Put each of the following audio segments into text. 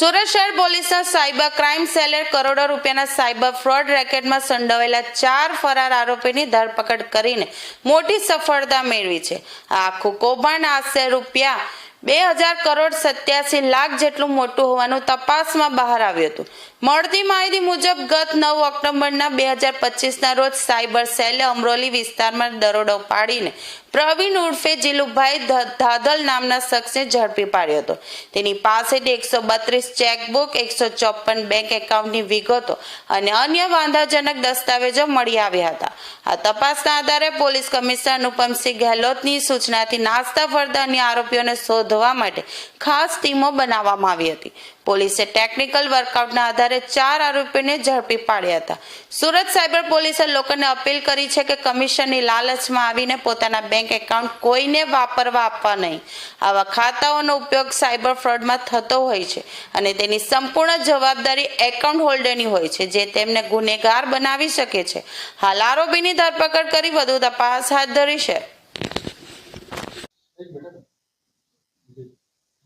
સુરત શહેર પોલીસના cyber crime સેલે કરોડો રૂપિયાના સાયબર ફ્રોડ રેકેટમાં સંડોવાયેલા ચાર ફરાર આરોપીની ધરપકડ કરીને મોટી સફળતા મેળવી છે. આખું કૌભાંડ આશરે રૂપિયા બે હજાર કરોડ સત્યાસી લાખ જેટલું મોટું હોવાનું તપાસમાં બહાર આવ્યું હતું. મળતી માહિતી મુજબ, ગત નવ ઓક્ટોબરના બે હજાર પચીસના રોજ સાયબર સેલે અમરોલી વિસ્તારમાં દરોડો પાડીને પ્રવીણ ઉર્ફે જીલુભાઈ ધાદલ નામના શખ્સને ઝડપી પાડ્યો હતો. તેની પાસેથી એકસો બત્રીસ ચેકબુક, એકસો ચોપન બેંક એકાઉન્ટની વિગતો અને અન્ય વાંધાજનક દસ્તાવેજો મળી આવ્યા હતા. આ તપાસના આધારે પોલીસ કમિશનર અનુપમસિંહ ગેહલોતની સૂચનાથી નાસ્તા ફરતા અન્ય આરોપીઓને શોધવા માટે ખાસ ટીમો બનાવવામાં આવી હતી. પોલીસે ટેકનિકલ વર્કઆઉટના આધારે ચાર આરોપીને ઝડપી પાડ્યા હતા. સુરત સાયબર પોલીસે લોકોને અપીલ કરી છે કે કમિશનની લાલચમાં આવીને પોતાના બેંક એકાઉન્ટ કોઈને વાપરવા આપવા નહીં. આવા ખાતાઓનો ઉપયોગ સાયબર ફ્રોડમાં થતો હોય છે અને તેની સંપૂર્ણ જવાબદારી એકાઉન્ટ હોલ્ડરની હોય છે, જે તેમને ગુનેગાર બનાવી શકે છે. હાલ આરોપીની ધરપકડ કરી વધુ તપાસ હાથ ધરી છે.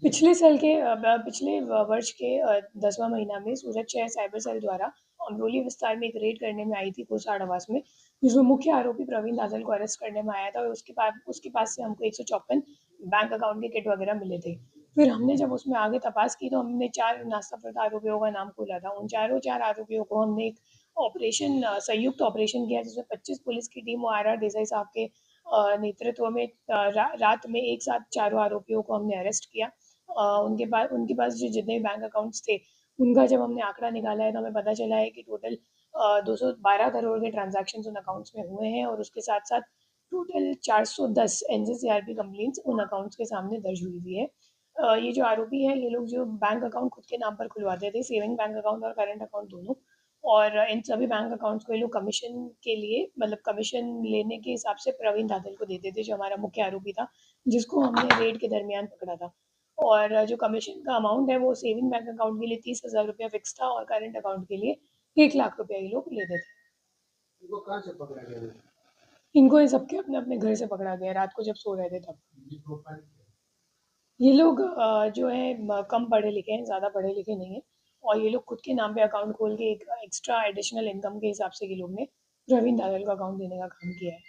पिछले साल के पिछले वर्ष के दसवां महीना में सूरत शहर साइबर सेल द्वारा अमरोली विस्तार में एक रेड करने में आई थी कोसाड़ आवास में जिसमें मुख्य आरोपी प्रवीण दादल को अरेस्ट करने में आया था और उसके पास उसके पास से हमको एक बैंक अकाउंट के किट वगैरह मिले थे। फिर हमने जब उसमें आगे तपास की तो हमने चार नास्ताफरता आरोपियों का नाम खोला था। उन चारों चार आरोपियों को हमने एक ऑपरेशन संयुक्त ऑपरेशन किया जिसमें 25 पुलिस की टीम और आर आर देसाई साहब के नेतृत्व में रा, रात में एक साथ चारों आरोपियों को हमने अरेस्ट किया। उनके पास उनके पास जो जितने बैंक अकाउंट्स थे, उनका जब हमने आंकड़ा निकाला है तो हमें पता चला है कि टोटल दो सौ बारह करोड़ के ट्रांजेक्शन उन अकाउंट्स में हुए हैं और उसके साथ साथ टोटल चार 410 एनजीसीआरपी कंप्लेंट्स उन अकाउंट्स के सामने दर्ज हुई हुई है। ये जो आरोपी है, ये लोग जो बैंक अकाउंट खुद के नाम पर खुलवाते थे सेविंग बैंक अकाउंट और करंट अकाउंट दोनों, और इन सभी बैंक अकाउंट्स को ये लोग कमीशन के लिए मतलब कमीशन लेने के हिसाब से प्रवीण दादल को देते थे, जो हमारा मुख्य आरोपी था, जिसको हमने रेड के दरमियान पकड़ा था। और जो कमीशन का अमाउंट है वो सेविंग बैंक अकाउंट के लिए तीस हज़ार रुपया फिक्स था और करंट अकाउंट के लिए एक लाख रुपया ये लोग लेते थे। इनको कहाँ से पकड़ा गया इनको ये सबके अपने अपने घर से पकड़ा गया रात को जब सो रहे थे तब। ये लोग जो है कम पढ़े लिखे हैं ज़्यादा पढ़े लिखे नहीं हैं और ये लोग खुद के नाम पे अकाउंट खोल के एक एक्स्ट्रा एडिशनल इनकम के हिसाब से ये लोग ने प्रवीण दादल को अकाउंट देने का काम किया है।